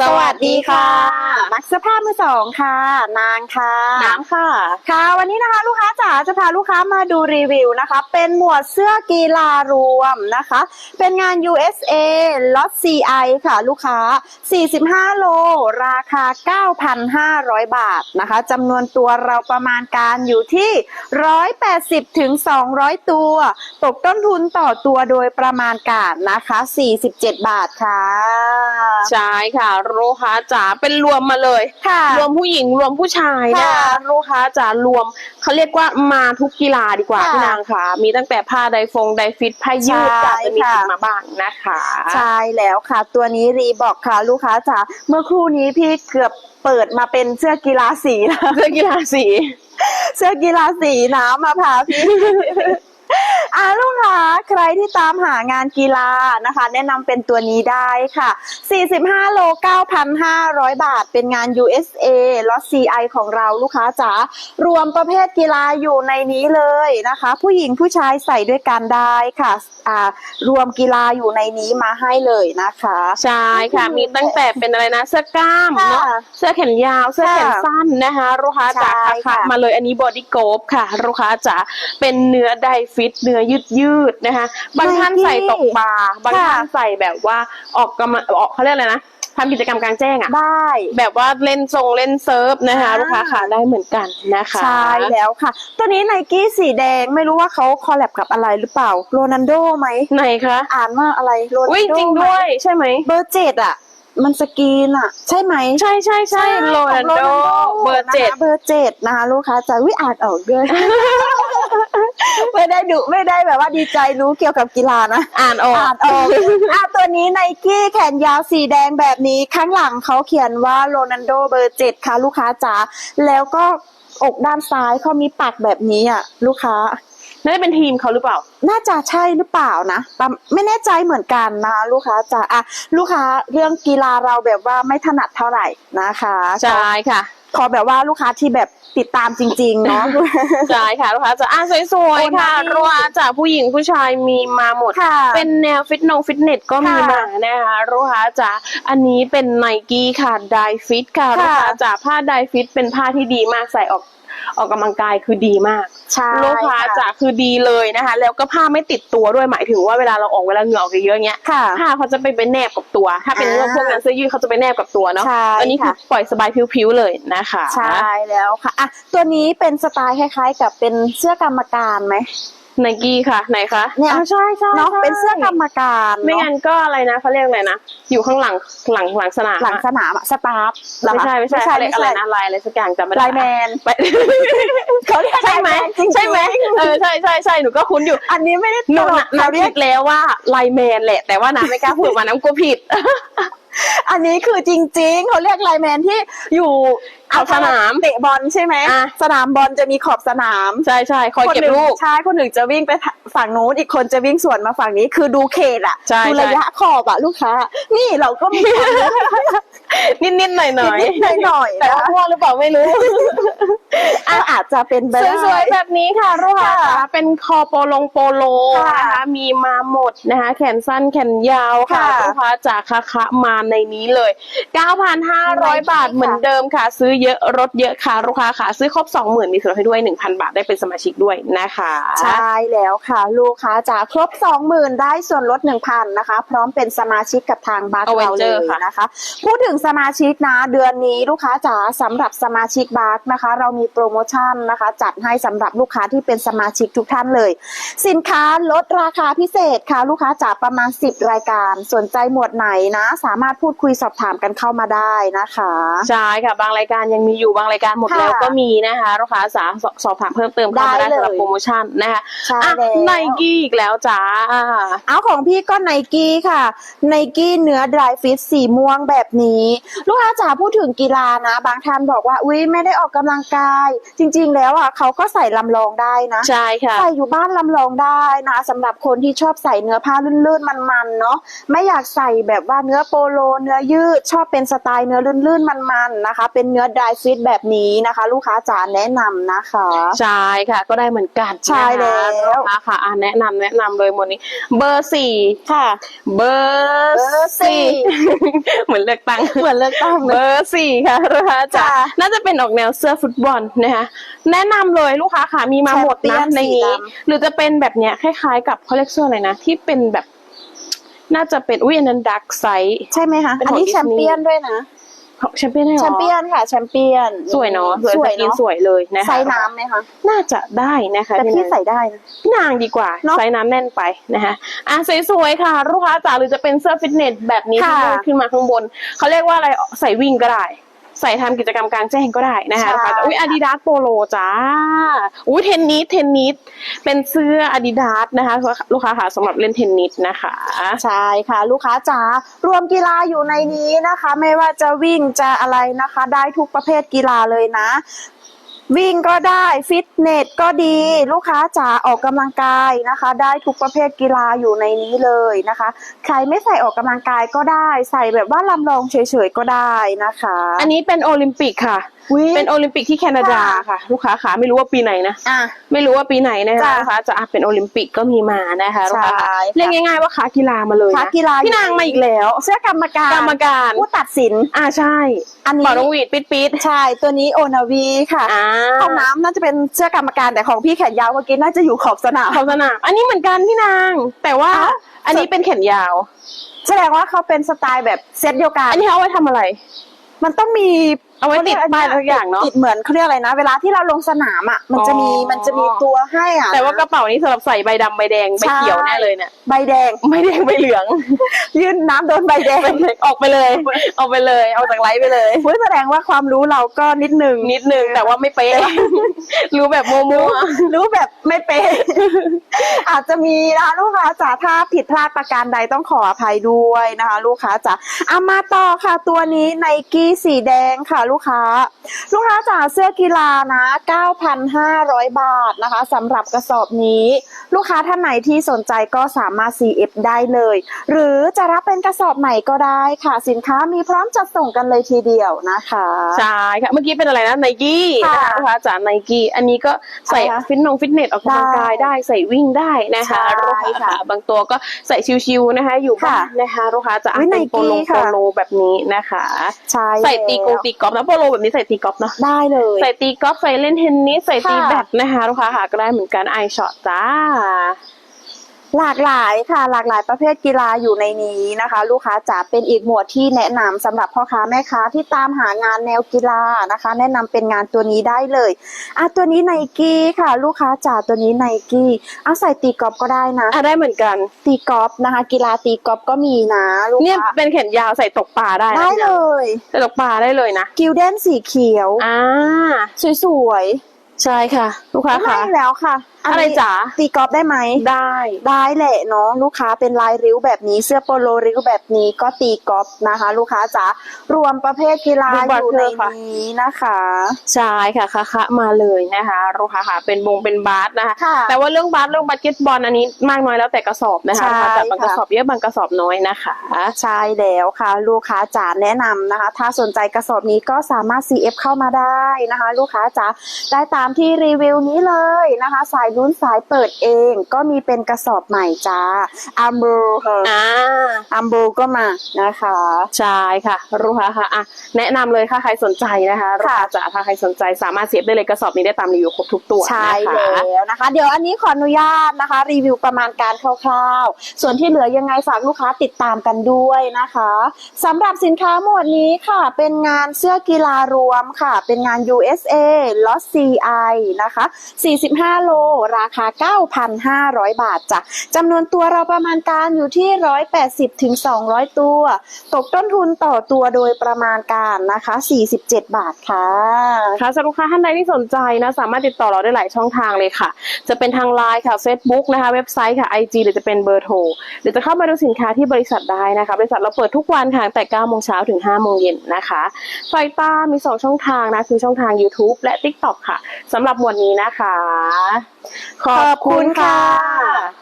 สวัสดีค่ะ มักเสื้อผ้ามือสองค่ะ นางค่ะน้ำค่ะ ค่ะ วันนี้นะคะลูกค้าจ๋าจะพาลูกค้ามาดูรีวิวนะคะ เป็นหมวดเสื้อกีฬารวมนะคะ เป็นงาน USA ล็อต CI ค่ะ ลูกค้า 45 โล ราคา 9,500 บาทนะคะจำนวนตัวเราประมาณการอยู่ที่ 180ถึง200 ตัว ตกต้นทุนต่อตัวโดยประมาณการนะคะ 47 บาทค่ะ ใช่ค่ะลูกค้าจ๋าเป็นรวมมาเลย ค่ะ รวมผู้หญิงรวมผู้ชายนะค่ะคะลูกค้าจ๋ารวมเขาเรียกว่ามาทุกกีฬาดีกว่าค่ะ พี่นางค่ะ มีตั้งแต่ผ้าไดฟงไดฟิตผ้ายืดใช่จะมีค่ะติดมาบ้างนะคะ ใช่แล้วค่ะ ตัวนี้รีบอกค่ะลูกค้าจ๋าเมื่อครู่นี้พี่เกือบเปิดมาเป็นเสื้อกีฬาสีแล้ว เสื้อกีฬาสี เสื้อกีฬาสีน้ำมาพาพี่ อ่าลูกค้าใครที่ตามหางานกีฬานะคะ แนะนำเป็นตัวนี้ได้ค่ะ 45 โล 9,500 บาท เป็นงาน USA ล็อต CI ของเราลูกค้าจ๋ารวมประเภทกีฬาอยู่ในนี้เลยนะคะ ผู้หญิงผู้ชายใส่ด้วยกันได้ค่ะอ่ารวมกีฬาอยู่ในนี้มาให้เลยนะคะ ใช่ค่ะ มีตั้งแต่เป็นอะไรนะ เสื้อกล้ามค่ะเนาะเสื้อแขนยาวเสื้อแขนค่ะสั้นนะคะลูกค้าจ๋าใช่ค่ะค่ะมาเลยอันนี้บอดี้โกฟค่ะลูกค้าจ๋าเป็นเนื้อไดฟิตเนื้อยืดยืดๆนะคะ บางท่านใส่ตกบาร์บางท่านใส่แบบว่าออกกำลังออกเขาเรียกอะไรนะทำกิจกรรมกลางแจ้งอะได้ แบบว่าเล่นทรงเล่นเซิร์ฟนะคะอ่าลูกค้าค่ะได้เหมือนกันนะคะ ใช่แล้วค่ะ ตัวนี้ไนกี้สีแดงไม่รู้ว่าเขาคอลแลบกับอะไรหรือเปล่าโรนันโดไหมไหนคะอ่านว่าอะไรโรนันโดอุ้ยจริงด้วยใช่ไหมเบอร์เจ็ดอะมันสกรีนอะใช่ไหมใช่ใช่ใช่โรนัลโดเบอร์เจ็ดนะคะเบอร์เจ็ดนะคะลูกค้าจะวิอ่านออกด้วย ไม่ได้ดุไม่ได้แบบว่าดีใจรู้เกี่ยวกับกีฬานะ อ่านออกอ่านออกอะตัวนี้ไนกี้แขนยาวสีแดงแบบนี้ ข้างหลังเขาเขียนว่าโรนันโดเบอร์เจ็ดค่ะ ลูกค้าจ๋าแล้วก็อกด้านซ้ายเขามีปักแบบนี้อะ ลูกค้าน่าจะเป็นทีมเขาหรือเปล่า น่าจะใช่หรือเปล่านะประไม่แน่ใจเหมือนกันนะ ลูกค้าจ๋าอะลูกค้าเรื่องกีฬาเราแบบว่าไม่ถนัดเท่าไหร่นะคะ ใช่ค่ะ ขอแบบว่าลูกค้าที่แบบติดตามจริง ๆ เนาะ ใช่ค่ะลูกค้าจะอะสวยๆค่ะโอ้น่าดีลูกค้าจากผู้หญิงผู้ชายมีมาหมด ค่ะเป็นแนวฟิตนงฟิตเนสก็มีค่ะมานะคะลูกค้าจ๋าอันนี้เป็นไนกี้ค่ะไดฟิตค่ะค่ะ ลูกค้าจ๋าผ้าไดฟิตเป็นผ้าที่ดีมากใส่ออก ออกกำลังกายคือดีมากใช่ลูกค้าจ๋าคือดีเลยนะคะ แล้วก็ผ้าไม่ติดตัวด้วยหมายถึงว่าเวลาเราออกเวลาเหงื่อออกเยอะๆเงี้ยค่ะผ้าเขาจะไปเป็นแนบกับตัว ถ้าเป็นอ่าพวกนั้นเสื้อยืดเขาจะไปแนบกับตัวเนาะใช่อันนี้คือค่ะปล่อยสบายผิวๆเลยนะคะ ใช่แล้วค่ะอะตัวนี้เป็นสไตล์คล้ายๆ กับเป็นเสื้อกรรมการไหม ไนกี้ค่ะ ไหนคะเนี่ยอ่าใช่ใช่เนาะใช่เป็นเสื้อกรรมการไม่เนาะงั้นก็อะไรนะเขาเรียกอะไรนะ อยู่ข้างหลังหลังหลังสนามหลังสอะนามอะสตาฟเหรอไม่คะใช่ไม่ใช่เขาเรียกอะไรม่นะลายอะไรสักอย่างจำไม่ได้ไลน์แมนไปเขาเรียกใช่ไหมลน์แนจริงๆใช่ไหมเออใช่ใช่ใช่หนูก็คุ้นอยู่ อันนี้ไม่ได้หนูตลน่ะกน้าเขาเรียคิกดแล้วว่าไลน์แมนแหละ แต่ว่าน้าไม่กล้าพูดมาน้ำกลัวผิดอันนี้คือจริง ๆ เขาเรียกไลน์แมนที่อยู่ ขอบสนามเตะบอลใช่ไหมอะ สนามบอลจะมีขอบสนามใช่ใช่คอยเก็บนหนึ่งลูก ใช่คนหนึ่งจะวิ่งไปฝั่งนู้นอีกคนจะวิ่งสวนมาฝั่งนี้ คือดูเขตอะใช่ดูใช่ระยะขอบอะลูกค้า นี่เราก็มีความรู้นิดนิดๆหน่อยหน่อยนิดๆหน่อยๆแต่ว่านะคะพ่วงหรือเปล่าไม่รู้ก็อาจจะเป็นไปได้สวยๆแบบนี้ค่ะลูกค้าค่ะจ๋าเป็นคอโปลงโปโลค่ะนะคะมีมาหมดนะคะ แขนสั้นแขนยาวค่ะค่ะลูกค้าจ๋าคะคะมาในนี้เลย 9,500 บาทค่ะเหมือนเดิมค่ะ ซื้อเยอะลดเยอะค่ะลูกค้าค่ะ ซื้อครบ20,000มีส่วนลดให้ด้วย1,000บาทได้เป็นสมาชิกด้วยนะคะใช่แล้วค่ะ ลูกค้าจ๋าครบ20,000ได้ส่วนลด1,000นะคะ พร้อมเป็นสมาชิกกับทางบัคเราเลย Avenger ค่ะนะคะ พูดถึงสมาชิกนะเดือนนี้ลูกค้าจ๋าสำหรับสมาชิกบัคนะคะ เรามีโปรโมชั่นนะคะ จัดให้สำหรับลูกค้าที่เป็นสมาชิกทุกท่านเลย สินค้าลดราคาพิเศษค่ะ ลูกค้าจ๋าประมาณ 10 รายการ สนใจหมวดไหนนะ สามารถพูดคุยสอบถามกันเข้ามาได้นะคะใช่ค่ะบางรายการยังมีอยู่บางรายการหมดค่ะแล้วก็มีนะคะลูกค้าสาสสอบถามเพิ่มเติมเข้ามาได้ได้เลย สำหรับโปรโมชั่นนะคะใช่อะแล้วไนกี้อีกแล้วจ้า เอาของพี่ก็ไนกี้ค่ะไนกี้เนื้อดรายฟิตสีม่วงแบบนี้ ลูกค้าจ๋าพูดถึงกีฬานะ บางท่านบอกว่าอุ้ยไม่ได้ออกกำลังกาย จริง ๆ แล้วอะเขาก็ใส่ลำลองได้นะ ใช่ค่ะ ใส่อยู่บ้านลำลองได้นะสำหรับคนที่ชอบใส่เนื้อผ้าลื่นๆมันๆเนาะไม่อยากใส่แบบว่าเนื้อโปโลเนื้อยืดชอบเป็นสไตล์เนื้อลื่นๆมันๆนะคะ เป็นเนื้อไดดายฟิตแบบนี้นะคะ ลูกค้าจ๋าแนะนำนะคะใช่ค่ะ ก็ได้เหมือนกันใช่แล้วนะคะลูกค้าค่ะอะแนะนำแนะนำเลยหมดนี้ เบอร์สี่ค่ะเบอร์เบอร์สี่เหมือนเลือกตั้งเหมือนเลือกตั้งเบเลยอร์สี่ค่ะลูกค้าจ๋าค่ะน่าจะเป็นออกแนวเสื้อฟุตบอลนะคะแนะนำเลยลูกค้าค่ะมีมาหมดแชมเปี้ยนนะในสีนี้ดำหรือจะเป็นแบบเนี้ยคล้ายๆกับเขาเรียกเสื้ออะไรนะที่เป็นแบบน่าจะเป็นอุ้ยอันนั้นดักไซส์ใช่ไหมคะเป็นอันของนี้ดิสนีย์แชมเปี้ยนด้วยนะ แชมเปี้ยนได้หรอแชมเปี้ยนค่ะแชมเปี้ยนสวยเนาะสวยสวยสกินเนาะสวยเลยนะคะไซส์น้ำไหมคะน่าจะได้นะคะแต่พี่นางใส่ได้นะพี่นางดีกว่าเนอะไซส์น้ำแน่นไปนะคะอะสวยๆค่ะลูกค้าจ๋าหรือจะเป็นเสื้อฟิตเนสแบบนี้ที่ค่ะยื่นขึ้นมาข้างบนเขาเรียกว่าอะไรใส่วิ่งก็ได้ ใส่ทำกิจกรรมกลางแจ้งก็ได้นะคะใช่ลูกค้าจ๋าอุ้ยอาดิดาสโปโลจ้าอุ้ยเทนนิสเทนนิสเป็นเสื้ออาดิดาสนะคะ ลูกค้าค่ะสำหรับเล่นเทนนิสนะคะ ใช่ค่ะ ลูกค้าจ๋ารวมกีฬาอยู่ในนี้นะคะ ไม่ว่าจะวิ่งจะอะไรนะคะ ได้ทุกประเภทกีฬาเลยนะ วิ่งก็ได้ฟิตเนสก็ดีลูกค้าจ๋าออกกำลังกายนะคะ ได้ทุกประเภทกีฬาอยู่ในนี้เลยนะคะ ใครไม่ใส่ออกกำลังกายก็ได้ ใส่แบบว่าลำลองเฉยๆก็ได้นะคะ อันนี้เป็นโอลิมปิกค่ะอุ๊ย เป็นโอลิมปิกที่แคนาดาค่ะ ลูกค้าค่ะไม่รู้ว่าปีไหนนะ อะ ไม่รู้ว่าปีไหนนะคะจ้ะลูกค้าจะอะเป็นโอลิมปิกก็มีมานะคะลูกค้าใช่ค่ะค่ะเรียกง่าย ๆ ว่าค้ากีฬามาเลยค้านะกีฬาพี่นางมาอีกแล้วเสื้อกรรมการกรรมการ ผู้ตัดสิน อ่าใช่อันนี้ เป่าดงหวีดปิดปิดใช่ตัวนี้โอนาวีค่ะอ่าของน้ำน่าจะเป็นเสื้อกรรมการแต่ของพี่แขนยาวเมื่อกี้น่าจะอยู่ขอบสนามขอบสนามอันนี้เหมือนกันพี่นาง แต่ว่าอ้าว อันนี้เป็นแขนยาว แสดงว่าเขาเป็นสไตล์แบบเซตเดียวกัน อันนี้เขาเอาไว้ทำอะไร มันต้องมี เอาไว้ติดป้ายทุกอย่างเนาะติดเหมือนเขาเรียกอะไรนะ เวลาที่เราลงสนามอะ มันจะมีอ๋อมันจะมีตัวให้อะแต่ว่ากระเป๋านี้สำหรับใส่ใบดำใบแดงใบเขียวใช่แน่เลยเนี่ยใบแดงใบแดงใบเหลือง ยื่นน้ำโดนใบแดงออกไปเลยออกไปเลยเอาจากไลฟ์ไปเลยเฮ้ยแสดงว่าความรู้เราก็นิดนึงนิดนึงแต่ว่าไม่เป๊ะรู้แบบโมโมรู้รู้แบบไม่เป๊ะอาจจะมีนะคะลูกค้าจ๋าถ้าผิดพลาดประการใดต้องขออภัยด้วยนะคะ ลูกค้าจ๋าเอามาต่อค่ะตัวนี้ไนกี้สีแดงค่ะลูกค้า ลูกค้าจ๋าเสื้อกีฬานะ 9,500 บาทนะคะสำหรับกระสอบนี้ ลูกค้าท่านไหนที่สนใจก็สามารถ CF ได้เลย หรือจะรับเป็นกระสอบใหม่ก็ได้ค่ะ สินค้ามีพร้อมจัดส่งกันเลยทีเดียวนะคะ ใช่ค่ะ เมื่อกี้เป็นอะไรนะไนกี้ค่ะนะคะลูกค้าจ๋าไนกี้อันนี้ก็ใส่อะไรคะฟิตนงฟิตเนสออกกำลังกายได้ได้ใส่วิ่งได้นะคะใช่ลูกค้าค่ะค่ะบางตัวก็ใส่ชิวๆนะคะ อยู่บ้าค่ะนนะคะลูกค้าจะอะอุ๊ยเป็นโปโล Nike โปค่ะโลแบบนี้นะคะใช่ใส่ตีกงแล้วตีกอล์ฟนะโปโลแบบนี้ใส่ตีกอล์ฟเนาะได้เลย ใส่ตีกอล์ฟใส่เล่นเทนนิสใส่ตีค่ะแบดนะคะลูกค้าค่ะก็ได้เหมือนกันไอช็อตจ้า หลากหลายค่ะ หลากหลายประเภทกีฬาอยู่ในนี้นะคะ ลูกค้าจ๋าเป็นอีกหมวดที่แนะนำสำหรับพ่อค้าแม่ค้าที่ตามหางานแนวกีฬานะคะ แนะนำเป็นงานตัวนี้ได้เลยอะตัวนี้ไนกี้ค่ะ ลูกค้าจ๋าตัวนี้ไนกี้เอาใส่ตีกอล์ฟก็ได้นะอะได้เหมือนกันตีกอล์ฟนะคะ กีฬาตีกอล์ฟก็มีนะลูกเนี่ยค้าเป็นแขนยาวใส่ตกปลาได้นะได้เลยใส่ตกปลาได้เลยนะกิลเด้นสีเขียวอ่าสวยใช่ค่ะ ลูกๆค้าได้ค่ะแล้วค่ะน อะไรนี้จ๋าตีกอล์ฟได้ไหมได้ ได้แหละเนาะลูกค้าเป็นลายริ้วแบบนี้เสื้อโปโลริ้วแบบนี้ก็ตีกอล์ฟนะคะ ลูกค้าจ๋ารวมประเภทกีฬาดูอบัตรยู่ในเธอค่ะนี้นะคะใช่ค่ะคะคะมาเลยนะคะลูกค้าค่ะเป็นวงเป็นบาสนะคะค่ะแต่ว่าเรื่องบาสเรื่องบาสเกตบอลอันนี้มากน้อยแล้วแต่กระสอบนะคะใช่แต่บางกระค่ะสอบเยอะบางกระสอบน้อยนะคะใช่แล้วค่ะ ลูกค้าจ๋าแนะนำนะคะ ถ้าสนใจกระสอบนี้ก็สามารถ CF เข้ามาได้นะคะ ลูกค้าจ๋าได้ตามที่รีวิวนี้เลยนะคะสายลุ้นสายเปิดเอง ก็มีเป็นกระสอบใหม่จ้าอัมโบค่ะอ่าอัมโบก็มานะคะใช่ค่ะลูกค้าค่ะอะแนะนำเลยค่ะใครสนใจนะคะลูกค้าจ๋าถ้าใครสนใจสามารถเสียบได้เลยกระสอบนี้ได้ตามรีวิวครบทุกตัวใช่นะคะแล้วนะคะ เดี๋ยวอันนี้ขออนุญาตนะคะ รีวิวประมาณการคร่าวๆ ส่วนที่เหลือยังไงฝากลูกค้าติดตามกันด้วยนะคะสำหรับสินค้าหมวดนี้ค่ะ เป็นงานเสื้อกีฬารวมค่ะ เป็นงาน USA Lost CI นะคะ 45 โลราคา 9,500 บาทจ้ะจำนวนตัวเราประมาณการอยู่ที่ 180ถึง200 ตัว ตกต้นทุนต่อตัวโดยประมาณการนะคะ 47 บาทค่ะค่ะสำหรับลูกค้าท่านใดที่สนใจนะสามารถติดต่อเราได้หลายช่องทางเลยค่ะ จะเป็นทางไลน์ค่ะ Facebook นะคะ เว็บไซต์ค่ะ IG หรือจะเป็นเบอร์โทรหรือจะเข้ามาดูสินค้าที่บริษัทได้นะคะบริษัทเราเปิดทุกวันค่ะแต่9โมงเช้าถึง5โมงเย็นนะคะไฟต้ามี 2 ช่องทางนะคือช่องทาง YouTube และ TikTok ค่ะสำหรับหมวดนี้นะคะ ขอบคุณค่ะ